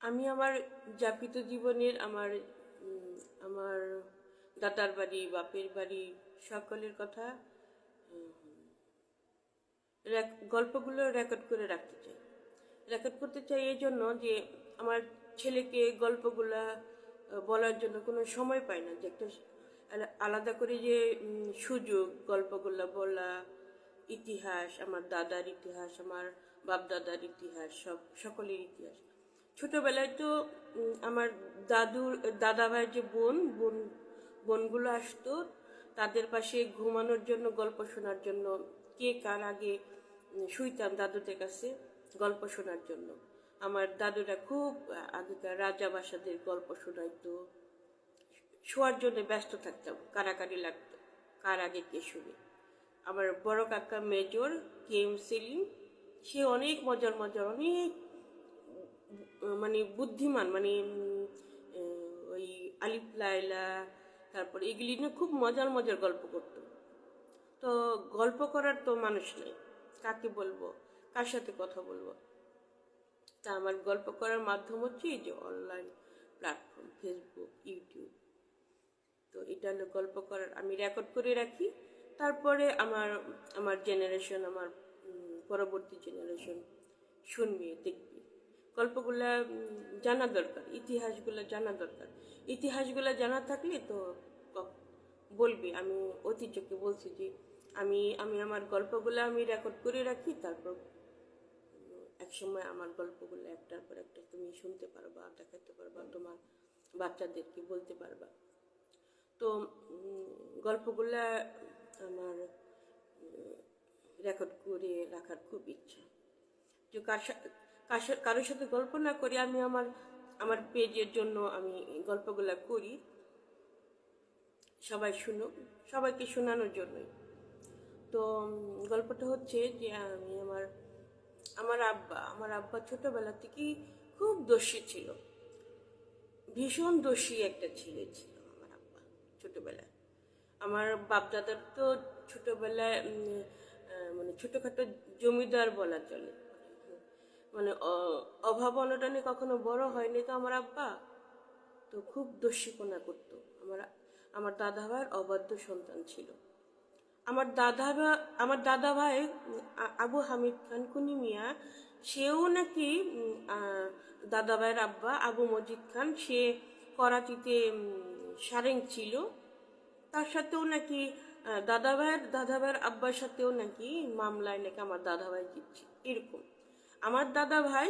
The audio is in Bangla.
আমি আমার যাপিত জীবনের আমার আমার দাদার বাড়ি, বাপের বাড়ি সকলের কথা গল্পগুলো রেকর্ড করে রাখতে চাই। রেকর্ড করতে চাই এই জন্য যে আমার ছেলেকে গল্পগুলা বলার জন্য কোনো সময় পাই না। যে একটা আলা- আলাদা করে যে সুযোগ, গল্পগুলা বলা, ইতিহাস, আমার দাদার ইতিহাস, আমার বাপ দাদার ইতিহাস, সব সকলের ইতিহাস। ছোটবেলায় তো আমার দাদুর দাদা ভাইয়ের যে বোন বোন, বোনগুলো আসতো, তাদের পাশে ঘুমানোর জন্য, গল্প শোনার জন্য, কে কার আগে শুইতাম দাদুদের কাছে গল্প শোনার জন্য। আমার দাদুরা খুব আগেকার রাজা বাসাদের গল্প শোনাইতো। শোয়ার জন্য ব্যস্ত থাকতাম, কারাকারি লাগতো, কার আগে কে শুনে আমার বড় কাকা মেজর, কে এম সেলিম, সে অনেক মজার মজার, অনেক মানে বুদ্ধিমান মানে ওই আলিফ লাইলা তারপর এগুলি নিয়ে খুব মজার মজার গল্প করতো। তো গল্প করার তো মানুষ নেই। কাকে বলব? কার সাথে কথা বলব? তা আমার গল্প করার মাধ্যম হচ্ছে এই যে অনলাইন প্ল্যাটফর্ম ফেসবুক ইউটিউব তো এটা হলো গল্প করার, আমি রেকর্ড করে রাখি। তারপরে আমার আমার জেনারেশন আমার পরবর্তী জেনারেশন শুনবে, দেখবে। গল্পগুলা জানা দরকার, ইতিহাসগুলো জানা দরকার। ইতিহাসগুলো জানা থাকলে তো বলবে, আমি ঐতিহ্যকে বলছি যে আমি আমি আমার গল্পগুলো আমি রেকর্ড করে রাখি, তারপর এক সময় আমার গল্পগুলো একটার পর একটা তুমি শুনতে পারবা, দেখাতে পারবা, তোমার বাচ্চাদেরকে বলতে পারবা। তো গল্পগুলা আমার রেকর্ড করে রাখার খুব ইচ্ছা। যে কার কারোর সাথে গল্প না করি, আমি আমার আমার পেজের জন্য আমি গল্পগুলো করি। সবাই শুনুক সবাইকে শোনানোর জন্যই। তো গল্পটা হচ্ছে যে আমি আমার আমার আব্বা আমার আব্বা ছোটোবেলা থেকেই খুব দোষী ছিল। ভীষণ দোষী একটা ছেলে ছিল আমার আব্বা ছোটোবেলায়। আমার বাপদাদার তো ছোটোবেলায় মানে ছোটোখাটো জমিদার বলা চলে। মানে অভাব অনটনে কখনো বড় হয়নি তো আমার আব্বা? তো খুব দস্যিপনা করতো। আমার আমার দাদা ভাইয়ের অবাধ্য সন্তান ছিল। আমার দাদাবা আমার দাদা ভাই আবু হামিদ খান কুনি মিয়া, সেও নাকি দাদা ভাইয়ের আব্বা আবু মজিদ খান, সে করাচিতে সারেং ছিল। তার সাথেও নাকি দাদা ভাইয়ের দাদা ভাইয়ের আব্বার সাথেও নাকি মামলায় নাকি আমার দাদা ভাই জিতছে, এরকম। আমার দাদা ভাই